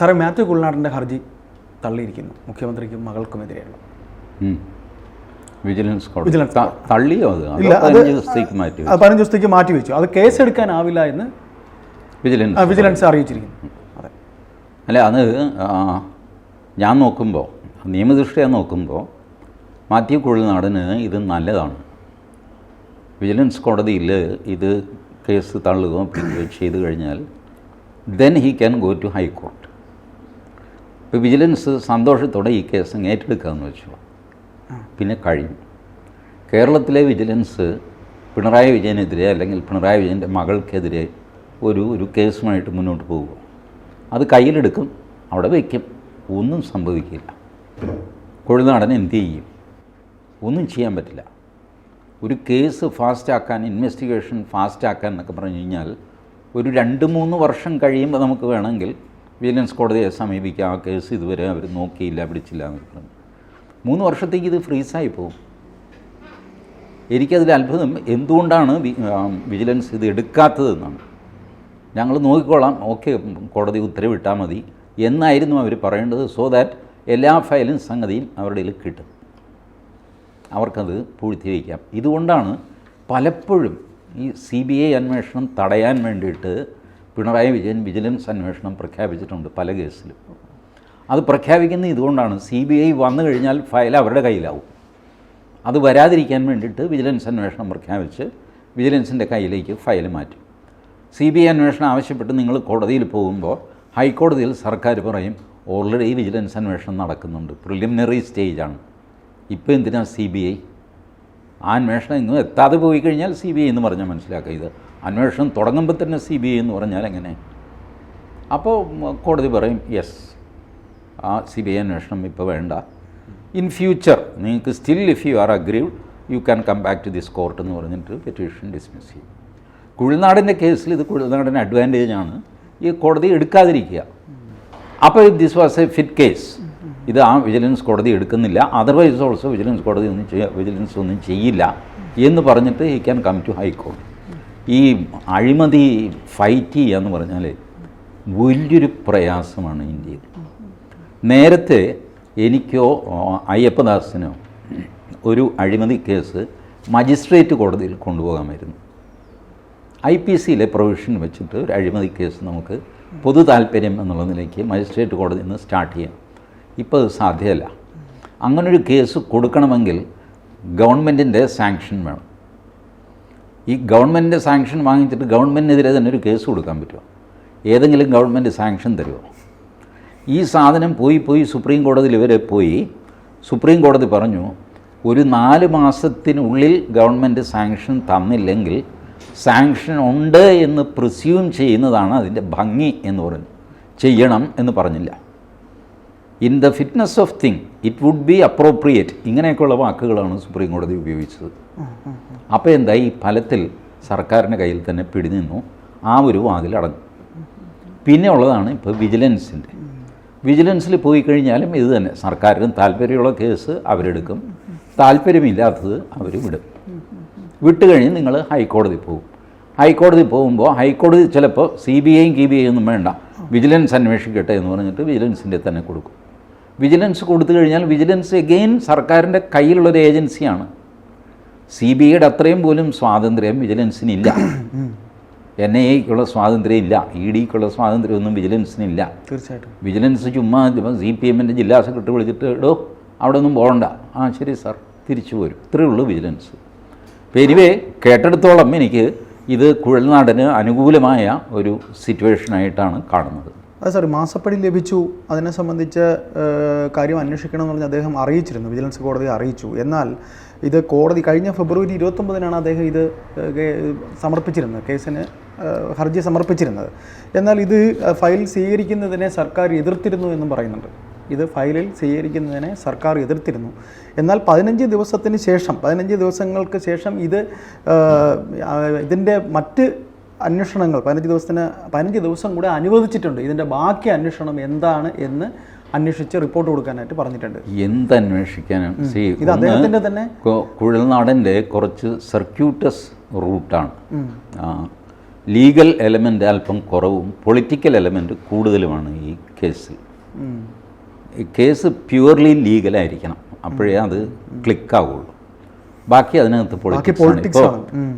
സാറേ മാത്യു കുൾനാടിന്റെ ഹർജി തള്ളിയിരിക്കുന്നു. മുഖ്യമന്ത്രിക്കും മകൾക്കുമെതിരെയുള്ള. വിജിലൻസ് വിജിലൻസ് തള്ളിയോ അത്? അതോ ഇല്ല, അത് പതിനഞ്ച് ദിവസത്തേക്ക് മാറ്റി വെച്ചു? അത് കേസെടുക്കാനാവില്ല എന്ന് വിജിലൻസ് വിജിലൻസ് അറിയിച്ചിരിക്കുന്നു. അതെ. അല്ല അത് ഞാൻ നോക്കുമ്പോൾ നിയമദൃഷ്ടിയെ നോക്കുമ്പോൾ മാത്യു കുഴൽനാടന് ഇത് നല്ലതാണ്. വിജിലൻസ് കോടതിയിൽ ഇത് കേസ് തള്ളുകയോ പിടിക്കുകയോ ചെയ്തു കഴിഞ്ഞാൽ then he can go to high court ഇപ്പോൾ വിജിലൻസ് സന്തോഷത്തോടെ ഈ കേസ് അങ്ങ് ഏറ്റെടുക്കാമെന്ന് വെച്ചു. പിന്നെ കഴിഞ്ഞു. കേരളത്തിലെ വിജിലൻസ് പിണറായി വിജയനെതിരെ അല്ലെങ്കിൽ പിണറായി വിജയന്റെ മകൾക്കെതിരെ ഒരു ഒരു കേസുമായിട്ട് മുന്നോട്ട് പോകുക അത് കയ്യിലെടുക്കും അവിടെ വയ്ക്കും. ഒന്നും സംഭവിക്കില്ല. കൊഴുനാടൻ എന്ത് ചെയ്യും? ഒന്നും ചെയ്യാൻ പറ്റില്ല. ഒരു കേസ് ഫാസ്റ്റാക്കാൻ ഇൻവെസ്റ്റിഗേഷൻ ഫാസ്റ്റാക്കാൻ എന്നൊക്കെ പറഞ്ഞു കഴിഞ്ഞാൽ ഒരു രണ്ട് മൂന്ന് വർഷം കഴിയുമ്പോൾ നമുക്ക് വേണമെങ്കിൽ വിജിലൻസ് കോടതിയെ സമീപിക്കുക ആ കേസ് ഇതുവരെ അവർ നോക്കിയില്ല പിടിച്ചില്ല എന്നൊക്കെ പറഞ്ഞു. മൂന്ന് വർഷത്തേക്ക് ഇത് ഫ്രീസായി പോകും. എനിക്കതിൽ അത്ഭുതം എന്തുകൊണ്ടാണ് വിജിലൻസ് ഇത് എടുക്കാത്തതെന്നാണ്. ഞങ്ങൾ നോക്കിക്കോളാം ഓക്കെ കോടതി ഉത്തരവിട്ടാൽ മതി എന്നായിരുന്നു അവർ പറയേണ്ടത്. സോ ദാറ്റ് എല്ലാ ഫയലും സംഗതിയും അവരുടെ കയ്യിൽ കിട്ടും. അവർക്കത് പൂഴ്ത്തി വയ്ക്കാം ഇതുകൊണ്ടാണ് പലപ്പോഴും ഈ സി ബി ഐ അന്വേഷണം തടയാൻ വേണ്ടിയിട്ട് പിണറായി വിജയൻ വിജിലൻസ് അന്വേഷണം പ്രഖ്യാപിച്ചിട്ടുണ്ട് പല കേസിലും. അത് പ്രഖ്യാപിക്കുന്ന ഇതുകൊണ്ടാണ് സി ബി ഐ വന്നു കഴിഞ്ഞാൽ ഫയൽ അവരുടെ കയ്യിലാവും. അത് വരാതിരിക്കാൻ വേണ്ടിയിട്ട് വിജിലൻസ് അന്വേഷണം പ്രഖ്യാപിച്ച് വിജിലൻസിന്റെ കയ്യിലേക്ക് ഫയൽ മാറ്റും. സി ബി ഐ അന്വേഷണം ആവശ്യപ്പെട്ട് നിങ്ങൾ കോടതിയിൽ പോകുമ്പോൾ ഹൈക്കോടതിയിൽ സർക്കാർ പറയും ഓൾറെഡി വിജിലൻസ് അന്വേഷണം നടക്കുന്നുണ്ട്. പ്രിലിമിനറി സ്റ്റേജാണ്. ഇപ്പോൾ എന്തിനാണ് സി ബി ഐ ആ അന്വേഷണം ഇന്നും എത്താതെ പോയി കഴിഞ്ഞാൽ സി ബി ഐ എന്ന് പറഞ്ഞാൽ മനസ്സിലാക്കുക ഇത് അന്വേഷണം തുടങ്ങുമ്പോൾ തന്നെ സി ബി ഐ എന്ന് പറഞ്ഞാൽ എങ്ങനെ? അപ്പോൾ കോടതി പറയും യെസ് ആ സി ബി ഐ അന്വേഷണം ഇപ്പോൾ വേണ്ട. ഇൻ ഫ്യൂച്ചർ നിങ്ങൾക്ക് still if you are aggrieved you can come back to this court എന്ന് പറഞ്ഞിട്ട് പെറ്റീഷൻ ഡിസ്മിസ് ചെയ്യും. കുഴിനാടിന്റെ കേസിൽ ഇത് കുഴിനാടിന് അഡ്വാന്റേജ് ആണ് ഈ കോടതി എടുക്കാതിരിക്കുക. അപ്പോൾ this was a fit case. ഇത് ആ വിജിലൻസ് കോടതി എടുക്കുന്നില്ല. അതർവൈസ് ഓൾസോ വിജിലൻസ് കോടതി ഒന്നും ചെയ്യ വിജിലൻസ് ഒന്നും ചെയ്യില്ല. എന്ന് പറഞ്ഞിട്ട് ഹി ക്യാൻ കം ടു ഹൈക്കോടതി ഈ അഴിമതി ഫൈറ്റ് ചെയ്യുക എന്ന് പറഞ്ഞാൽ വലിയൊരു പ്രയാസമാണ് ഇന്ത്യയിൽ. നേരത്തെ എനിക്കോ അയ്യപ്പദാസിനോ ഒരു അഴിമതി കേസ് മജിസ്ട്രേറ്റ് കോടതിയിൽ കൊണ്ടുപോകാമായിരുന്നു. ഐ പി സിയിലെ പ്രൊവിഷൻ വെച്ചിട്ട് ഒരു അഴിമതി കേസ് നമുക്ക് പൊതു താല്പര്യം എന്നുള്ള നിലയ്ക്ക് മജിസ്ട്രേറ്റ് കോടതിയിൽ നിന്ന് സ്റ്റാർട്ട് ചെയ്യാം. ഇപ്പോൾ അത് സാധ്യമല്ല അങ്ങനൊരു കേസ് കൊടുക്കണമെങ്കിൽ ഗവൺമെന്റിന്റെ സാങ്ഷൻ വേണം. ഈ ഗവൺമെന്റിന്റെ സാങ്ഷൻ വാങ്ങിച്ചിട്ട് ഗവൺമെന്റിനെതിരെ തന്നെ ഒരു കേസ് കൊടുക്കാൻ പറ്റുമോ? ഏതെങ്കിലും ഗവൺമെന്റ് സാങ്ഷൻ തരുമോ? ഈ സാധനം പോയി പോയി സുപ്രീം കോടതിയിൽ ഇവരെ പോയി. സുപ്രീം കോടതി പറഞ്ഞു ഒരു നാല് മാസത്തിനുള്ളിൽ ഗവൺമെന്റ് സാങ്ഷൻ തന്നില്ലെങ്കിൽ സാങ്ഷൻ ഉണ്ട് എന്ന് പ്രിസ്യൂം ചെയ്യുന്നതാണ് അതിന്റെ ഭംഗി എന്ന് പറഞ്ഞു. ചെയ്യണം എന്ന് പറഞ്ഞില്ല. In the fitness of thing it would be appropriate ഇങ്ങനെയൊക്കെയുള്ള വാക്കുകളാണ് സുപ്രീം കോടതി ഉപയോഗിച്ചത്. അപ്പോൾ എന്താ ഈ ഫലത്തിൽ സർക്കാരിന്റെ കയ്യിൽ തന്നെ പിടിനിന്നു ആ ഒരു വാതിൽ പിന്നെ ഉള്ളതാണ് ഇപ്പോൾ വിജിലൻസിന്റെ. വിജിലൻസിൽ പോയി കഴിഞ്ഞാലും ഇത് തന്നെ. സർക്കാരിന് താല്പര്യമുള്ള കേസ് അവരെടുക്കും. താല്പര്യമില്ലാത്തത് അവർ വിടും. വിട്ട് കഴിഞ്ഞ് നിങ്ങൾ ഹൈക്കോടതി പോകും. ഹൈക്കോടതി പോകുമ്പോൾ ഹൈക്കോടതി ചിലപ്പോൾ സി ബി ഐയും കി ബി ഐ ഒന്നും വേണ്ട. വിജിലൻസ് അന്വേഷിക്കട്ടെ എന്ന് പറഞ്ഞിട്ട് വിജിലൻസിന്റെ തന്നെ കൊടുക്കും. വിജിലൻസ് കൊടുത്തു കഴിഞ്ഞാൽ വിജിലൻസ് എഗെയിൻ സർക്കാരിന്റെ കയ്യിലുള്ളൊരു ഏജൻസിയാണ്. സി ബി ഐയുടെ അത്രയും പോലും സ്വാതന്ത്ര്യം വിജിലൻസിനില്ല. എൻ ഐ എക്കുള്ള സ്വാതന്ത്ര്യം ഇല്ല ഇ ഡിക്കുള്ള സ്വാതന്ത്ര്യമൊന്നും വിജിലൻസിനില്ല. തീർച്ചയായിട്ടും. വിജിലൻസ് ചുമ്മാ സി പി എമ്മിന്റെ ജില്ലാ സെക്രട്ടറി വിളിച്ചിട്ട് ഇടോ അവിടെ ഒന്നും പോകണ്ട. ആ ശരി സാർ. തിരിച്ചു പോരും ഇത്രയേ ഉള്ളൂ വിജിലൻസ്. പെരുവേ കേട്ടെടുത്തോളം എനിക്ക് ഇത് കുഴൽനാടന് അനുകൂലമായ ഒരു സിറ്റുവേഷനായിട്ടാണ് കാണുന്നത്. അതെ സാർ മാസപ്പടി ലഭിച്ചു. അതിനെ സംബന്ധിച്ച് കാര്യം അന്വേഷിക്കണം എന്ന് പറഞ്ഞ് അദ്ദേഹം അറിയിച്ചിരുന്നു. വിജിലൻസ് കോടതിയെ അറിയിച്ചു. എന്നാൽ ഇത് കോടതി കഴിഞ്ഞ ഫെബ്രുവരി ഇരുപത്തൊമ്പതിനാണ് അദ്ദേഹം ഇത് സമർപ്പിച്ചിരുന്നത്. കേസിന് ഹർജി സമർപ്പിച്ചിരുന്നത്. എന്നാൽ ഇത് ഫയൽ സ്വീകരിക്കുന്നതിനെ സർക്കാർ എതിർത്തിരുന്നു എന്നും പറയുന്നുണ്ട്. ഇത് ഫയലിൽ സ്വീകരിക്കുന്നതിനെ സർക്കാർ എതിർത്തിരുന്നു. എന്നാൽ പതിനഞ്ച് ദിവസത്തിന് ശേഷം പതിനഞ്ച് ദിവസങ്ങൾക്ക് ശേഷം ഇത് ഇതിന്റെ മറ്റ് അന്വേഷണങ്ങൾ പതിനഞ്ച് ദിവസത്തിന് പതിനഞ്ച് ദിവസം കൂടെ അനുവദിച്ചിട്ടുണ്ട്. ഇതിന്റെ ബാക്കി അന്വേഷണം എന്താണ് എന്ന് അന്വേഷിച്ച് റിപ്പോർട്ട് കൊടുക്കാനായിട്ട് പറഞ്ഞിട്ടുണ്ട്. എന്തന്വേഷിക്കാനാണ് സി ഇത് അദ്ദേഹത്തിന്റെ തന്നെ കുഴൽനാടന്റെ കുറച്ച് സർക്യൂട്ടസ് റൂട്ടാണ്. ലീഗൽ എലമെന്റ് അല്പം കുറവും പൊളിറ്റിക്കൽ എലമെന്റ് കൂടുതലുമാണ് ഈ കേസിൽ. ഈ കേസ് പ്യുവർലി ലീഗലായിരിക്കണം അപ്പോഴേ അത് ക്ലിക്കാവുള്ളൂ ബാക്കി അതിനകത്ത് പൊളിറ്റിക്സ്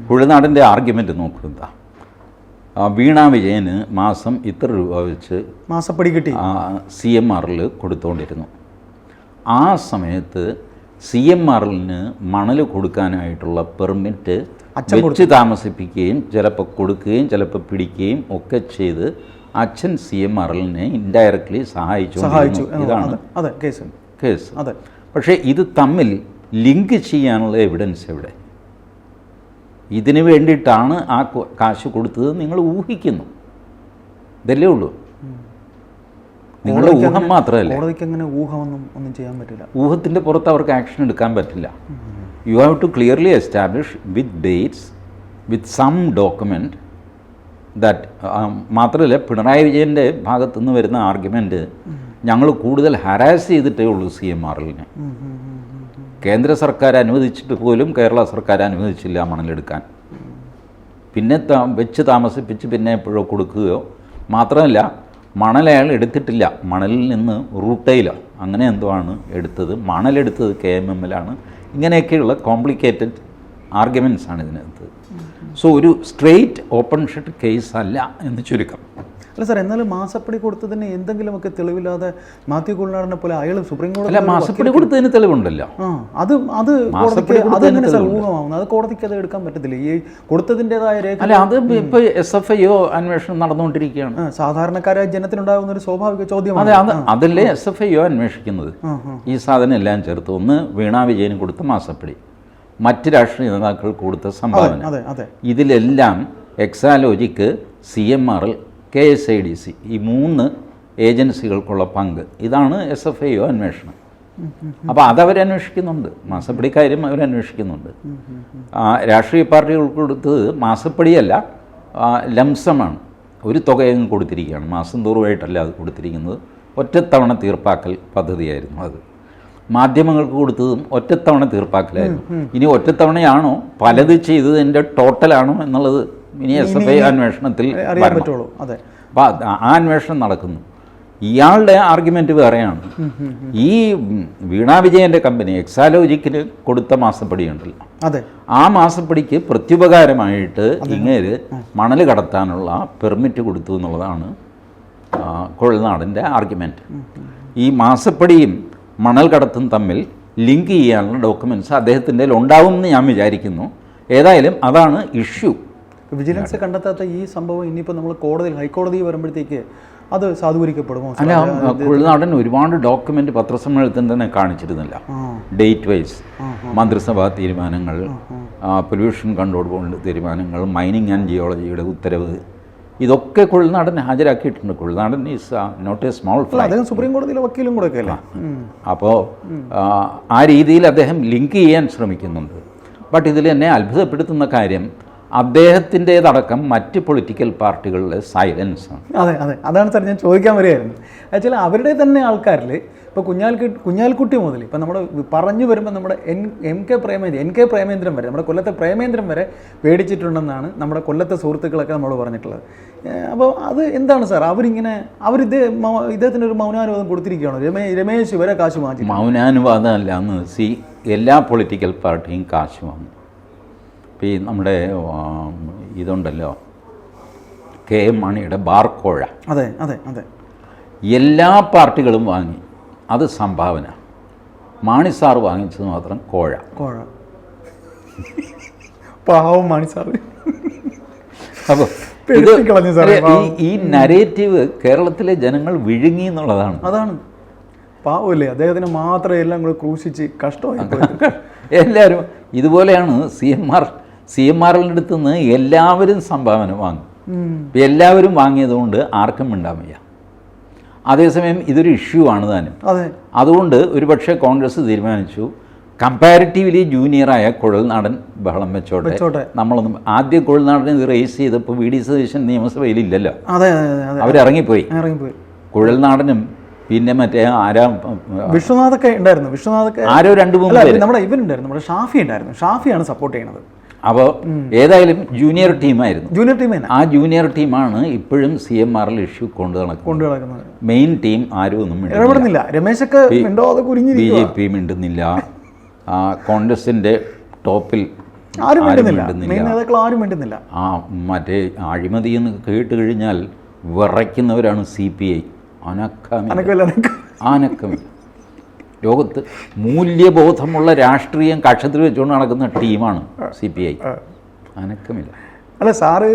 ഇപ്പോൾ ആണ്. ആർഗ്യുമെന്റ് നോക്കുക വീണ വിജയന് മാസം ഇത്ര രൂപ വെച്ച് മാസപ്പടി കിട്ടി. സി എം ആറിൽ കൊടുത്തുകൊണ്ടിരുന്നു ആ സമയത്ത് സി എം ആറിന് മണൽ കൊടുക്കാനായിട്ടുള്ള പെർമിറ്റ് അച്ഛൻ വെച്ച് താമസിപ്പിക്കുകയും ചിലപ്പോൾ കൊടുക്കുകയും ചിലപ്പോൾ പിടിക്കുകയും ഒക്കെ ചെയ്ത് അച്ഛൻ സി എം ആറിനെ ഇൻഡയറക്ട്ലി സഹായിച്ചു സഹായിച്ചു. ഇതാണ് കേസ്. കേസ്. അതെ. പക്ഷേ ഇത് തമ്മിൽ ലിങ്ക് ചെയ്യാനുള്ള എവിഡൻസ് എവിടെ? ഇതിന് വേണ്ടിയിട്ടാണ് ആ കാശ് കൊടുത്തത് നിങ്ങൾ ഊഹിക്കുന്നു. ഇതല്ലേ ഉള്ളൂ. നിങ്ങളുടെ ഊഹം മാത്രമല്ല മാത്രമല്ലേ? കോടതിക്ക് അങ്ങനെ ഊഹമൊന്നും ഒന്നും ചെയ്യാൻ പറ്റില്ല. ഊഹത്തിന്റെ പുറത്ത് അവർക്ക് ആക്ഷൻ എടുക്കാൻ പറ്റില്ല. You have to clearly establish with dates with some document that മാത്രമല്ല പിണറായി വിജയന്റെ ഭാഗത്തുനിന്ന് വരുന്ന ആർഗ്യുമെന്റ് ഞങ്ങൾ കൂടുതൽ ഹരാസ് ചെയ്തിട്ടേ ഉള്ളൂ സി എം ആറിലിനെ. കേന്ദ്ര സർക്കാർ അനുവദിച്ചിട്ട് പോലും കേരള സർക്കാർ അനുവദിച്ചില്ല മണലെടുക്കാൻ. പിന്നെ ത- വെച്ച് താമസിപ്പിച്ച് പിന്നെ എപ്പോഴോ കൊടുക്കുകയോ മാത്രമല്ല മണൽ അയാൾ എടുത്തിട്ടില്ല. മണലിൽ നിന്ന് റൂട്ടയിലോ അങ്ങനെ എന്തോ ആണ് എടുത്തത്. മണലെടുത്തത് കെ എം എമ്മിലാണ് ഇങ്ങനെയൊക്കെയുള്ള കോംപ്ലിക്കേറ്റഡ് ആർഗ്യുമെന്റ്സ് ആണ് ഇതിനകത്ത്. സോ ഒരു സ്ട്രെയിറ്റ് ഓപ്പൺ ഷട്ട് കേസ് അല്ല എന്ന് ചുരുക്കം. അല്ല സാർ എന്നാലും മാസപ്പടി കൊടുത്തതിന് എന്തെങ്കിലുമൊക്കെ തെളിവില്ലാതെ മാത്യു കുളനാടനെ പോലെ അയാൾ സുപ്രീം കോടതി മാസപ്പടി കൊടുത്തതിന് തെളിവുണ്ടല്ലോ. അത് അത് കോടതി അത് എങ്ങനെ അതെങ്ങനെ സാർ ഊഹമാവുന്നത് അത് കോടതിക്ക് അത് എടുക്കാൻ പറ്റത്തില്ല. ഈ കൊടുത്തതിന്റെതായ രേഖ അല്ല അത് ഇപ്പൊ എസ് എഫ് ഐ ഒ അന്വേഷണം നടന്നുകൊണ്ടിരിക്കുകയാണ്. സാധാരണക്കാരായ ജനത്തിനുണ്ടാകുന്ന ഒരു സ്വാഭാവിക ചോദ്യമാണ്. അതെ അത് അതല്ലേ എസ് എഫ് ഐ ഒ അന്വേഷിക്കുന്നത്. ഈ സാധനം എല്ലാം ചേർത്ത് ഒന്ന് വീണാ വിജയന് കൊടുത്ത മാസപ്പടി മറ്റ് രാഷ്ട്രീയ നേതാക്കൾ കൊടുത്ത സംഭാവന. ഇതിലെല്ലാം Exalogic C M R L K S I D C ഈ മൂന്ന് ഏജൻസികൾക്കുള്ള പങ്ക്. ഇതാണ് എസ് എഫ് ഐ ഒ അന്വേഷണം. അപ്പോൾ അതവരന്വേഷിക്കുന്നുണ്ട് മാസപ്പടി കാര്യം അവരന്വേഷിക്കുന്നുണ്ട് രാഷ്ട്രീയ പാർട്ടികൾക്ക് കൊടുത്തത് മാസപ്പടിയല്ല ലംസമാണ്. ഒരു തുകയങ്ങ് കൊടുത്തിരിക്കുകയാണ്. മാസം തോറുമായിട്ടല്ല അത് കൊടുത്തിരിക്കുന്നത്. ഒറ്റത്തവണ തീർപ്പാക്കൽ പദ്ധതിയായിരുന്നു അത്. മാധ്യമങ്ങൾക്ക് കൊടുത്തതും ഒറ്റത്തവണ തീർപ്പാക്കലായിരുന്നു. ഇനി ഒറ്റത്തവണയാണോ? പലത് ചെയ്തതിന്റെ ടോട്ടലാണോ എന്നുള്ളത് ഇനി എസ് എഫ് ഐ അന്വേഷണത്തിൽ അറിയാൻ പറ്റുള്ളൂ. അതെ. അപ്പോൾ ആ അന്വേഷണം നടക്കുന്നു. ഇയാളുടെ ആർഗ്യുമെന്റ് വേറെയാണ്. ഈ വീണാ വിജയന്റെ കമ്പനി എക്സാലോജിക്കിന് കൊടുത്ത മാസപ്പടി മാസപ്പടിയുണ്ടല്ലോ. അതെ. ആ മാസപ്പടിക്ക് പ്രത്യുപകാരമായിട്ട് ഇങ്ങേര് മണൽ കടത്താനുള്ള പെർമിറ്റ് കൊടുത്തു എന്നുള്ളതാണ് കൊഴിൽനാടിന്റെ ആർഗ്യുമെന്റ് ഈ മാസപ്പടിയും മണൽ കടത്തും തമ്മിൽ ലിങ്ക് ചെയ്യാനുള്ള ഡോക്യുമെന്റ്സ് അദ്ദേഹത്തിന്റെ ഉണ്ടാവും എന്ന് ഞാൻ വിചാരിക്കുന്നു. ഏതായാലും അതാണ് ഇഷ്യൂ വിജിലൻസ് കണ്ടെത്താത്ത ഈ സംഭവം ഇനിയിപ്പോൾ നമ്മൾ കോടതിയിൽ ഹൈക്കോടതി വരുമ്പോഴത്തേക്ക് അത് സാധൂകരിക്കപ്പെടുമോ? അല്ല ഉൾനാടൻ ഒരുപാട് ഡോക്യുമെന്റ് പത്രസമ്മേളനത്തിൽ തന്നെ കാണിച്ചിരുന്നില്ല. ഡേറ്റ് വൈസ് മന്ത്രിസഭാ തീരുമാനങ്ങൾ പൊല്യൂഷൻ കൺട്രോൾ ബോർഡിന്റെ തീരുമാനങ്ങൾ മൈനിങ് ആൻഡ് ജിയോളജിയുടെ ഉത്തരവ്. ഇതൊക്കെ Kuzhalnadan ഹാജരാക്കിയിട്ടുണ്ട്. Kuzhalnadan is not a small അദ്ദേഹം സുപ്രീം കോടതിയിലെ വക്കീലും കൂടെ ഒക്കെ അപ്പോൾ ആ. രീതിയിൽ അദ്ദേഹം ലിങ്ക് ചെയ്യാൻ ശ്രമിക്കുന്നുണ്ട്. ബട്ട് ഇതിൽ എന്നെ അത്ഭുതപ്പെടുത്തുന്ന കാര്യം അദ്ദേഹത്തിന്റേതടക്കം മറ്റ് പൊളിറ്റിക്കൽ പാർട്ടികളിലെ സൈലൻസ് ആണ്. അതെ അതെ. അതാണ് സാർ ഞാൻ ചോദിക്കാൻ വരികയായിരുന്നു. ആക്ച്വലി അവരുടെ തന്നെ ആൾക്കാരിൽ ഇപ്പോൾ കുഞ്ഞാൽക്ക് കുഞ്ഞാൽക്കുട്ടി മുതൽ ഇപ്പം നമ്മൾ പറഞ്ഞു വരുമ്പോൾ നമ്മുടെ N M K Premachandran N K Premachandran വരെ നമ്മുടെ കൊല്ലത്തെ പ്രേമേന്ദ്രൻ വരെ പേടിച്ചിട്ടുണ്ടെന്നാണ് നമ്മുടെ കൊല്ലത്തെ സുഹൃത്തുക്കളൊക്കെ നമ്മൾ പറഞ്ഞിട്ടുള്ളത്. അപ്പോൾ അത് എന്താണ് സാർ? അവരിങ്ങനെ അവർ മൗ- ഇദ്ദേഹത്തിന് ഒരു മൗനാനുവാദം കൊടുത്തിരിക്കുകയാണോ? രമേ രമേശ് വരെ കാശ് മാറ്റി മൗനാനുവാദമല്ല എന്ന് സി എല്ലാ പൊളിറ്റിക്കൽ പാർട്ടിയും കാശ് വാങ്ങും. ഇപ്പോൾ ഈ നമ്മുടെ ഇതുണ്ടല്ലോ കെ എം മാണിയുടെ ബാർക്കോഴ. അതെ അതെ അതെ. എല്ലാ പാർട്ടികളും വാങ്ങി. അത് സംഭാവന. മാണി സാർ വാങ്ങിച്ചത് മാത്രം കോഴ. കോഴ. പാവം മാണി സാർ അപ്പോൾ ഈ നരേറ്റീവ് കേരളത്തിലെ ജനങ്ങൾ വിഴുങ്ങി എന്നുള്ളതാണ്. അതാണ്. പാവമല്ലേ അദ്ദേഹത്തിന് മാത്രമേ എല്ലാം കൂടെ ക്രൂശിച്ച് കഷ്ടമായി. എല്ലാവരും ഇതുപോലെയാണ് C M R C M ആറിന്റെ അടുത്ത് നിന്ന് എല്ലാവരും സംഭാവന വാങ്ങും. എല്ലാവരും വാങ്ങിയതുകൊണ്ട് ആർക്കും വയ്യ അതേസമയം ഇതൊരു ഇഷ്യൂ ആണ് താനും. അതെ. അതുകൊണ്ട് ഒരുപക്ഷെ കോൺഗ്രസ് തീരുമാനിച്ചു കമ്പാരിറ്റീവ്ലി ജൂനിയറായ കുഴൽനാടൻ ബഹളം വെച്ചോട്ടെ. നമ്മളൊന്നും ആദ്യം കുഴൽനാടനെ ഇത് റേസ് ചെയ്തപ്പോൾ വി ഡി സതീശൻ നിയമസഭയിൽ ഇല്ലല്ലോ. അതെ അതെ അതെ അതെ. അവരിറങ്ങിപ്പോയി കുഴൽനാടനും പിന്നെ മറ്റേ ആരാ വിശ്വനാഥൊക്കെ ഉണ്ടായിരുന്നു. വിശ്വനാഥൊക്കെ ആരോ രണ്ട് മൂന്ന് നമ്മുടെ ഇവരുണ്ടായിരുന്നു നമ്മുടെ ഷാഫി ഉണ്ടായിരുന്നു. ഷാഫിയാണ് സപ്പോർട്ട് ചെയ്യണത്. അപ്പോൾ ഏതായാലും ജൂനിയർ ടീമായിരുന്നു ജൂനിയർ ടീം ആ ജൂനിയർ ടീമാണ് ഇപ്പോഴും സി എം ആറിൽ ഇഷ്യൂ കൊണ്ടു നടക്കുന്നത്. കൊണ്ടു നടക്കുന്നത്. മെയിൻ ടീം ആരും ഒന്നും. ഇടപെടുന്നില്ല. രമേശൊക്കെ ബി ജെ പി മിണ്ടുന്നില്ല. ആ കോൺഗ്രസിന്റെ ടോപ്പിൽ ആരും മിണ്ടുന്നില്ല. ആരും മിണ്ടുന്നില്ല. ആ മറ്റേ അഴിമതി എന്ന് കേട്ട് കഴിഞ്ഞാൽ വിറയ്ക്കുന്നവരാണ് സി പി ഐ അനക്കമില്ല അനക്കമില്ല അനക്കം അനക്കമില്ല ലോകത്ത് മൂല്യബോധമുള്ള രാഷ്ട്രീയം കക്ഷത്തിൽ വെച്ചുകൊണ്ട് നടക്കുന്ന ടീമാണ് സി പി ഐ. അനക്കമില്ല. അല്ല സാറ്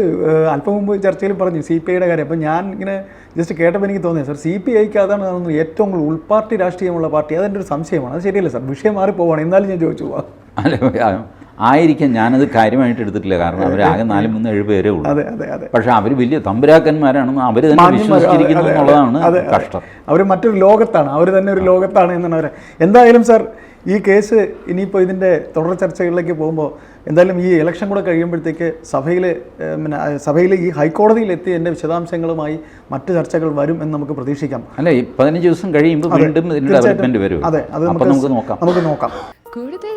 അല്പം മുമ്പ് ചർച്ചയിൽ പറഞ്ഞു സി പി ഐയുടെ കാര്യം. അപ്പം ഞാൻ ഇങ്ങനെ ജസ്റ്റ് കേട്ടപ്പോൾ എനിക്ക് തോന്നിയത് സാർ സി പി ഐക്ക് അതാണ് തോന്നുന്നത് ഏറ്റവും കൂടുതൽ ഉൾപാർട്ടി രാഷ്ട്രീയമുള്ള പാർട്ടി. അതെന്റെ ഒരു സംശയമാണ്. അത് ശരിയല്ല സാർ? വിഷയം മാറി പോവാണ് എന്നാലും ഞാൻ ചോദിച്ചു പോവാം. അല്ല ആയിരിക്കാം ഞാനത് കാര്യമായിട്ട് എടുത്തിട്ടില്ല. കാരണം അവർ അവരാകെ നാല് മൂന്ന് ഏഴ് പേരേ ഉള്ളൂ. അതെ അതെ അതെ. പക്ഷെ അവർ വലിയ തമ്പുരാക്കന്മാരാണെന്ന് അവർ തന്നെ വിശ്വസിച്ചിരിക്കുന്നു എന്നുള്ളതാണ്. കഷ്ടം. അവർ മറ്റൊരു ലോകത്താണ്. അവർ തന്നെ ഒരു ലോകത്താണ് എന്നാണ് അവർ എന്തായാലും സാർ ഈ കേസ് ഇനിയിപ്പോൾ ഇതിന്റെ തുടർ ചർച്ചകളിലേക്ക് പോകുമ്പോൾ എന്തായാലും ഈ ഇലക്ഷൻ കൂടെ കഴിയുമ്പോഴത്തേക്ക് സഭയിൽ പിന്നെ സഭയിൽ ഈ ഹൈക്കോടതിയിൽ എത്തി എന്റെ വിശദാംശങ്ങളുമായി മറ്റ് ചർച്ചകൾ വരും എന്ന് നമുക്ക് പ്രതീക്ഷിക്കാം. അല്ല പതിനഞ്ച് ദിവസം കഴിയുമ്പോൾ വീണ്ടും ഇതിന്റെ ഡെവലപ്മെന്റ് വരും. അതെ അത് നമുക്ക് നോക്കാം. നമുക്ക് നോക്കാം. കൂടുതൽ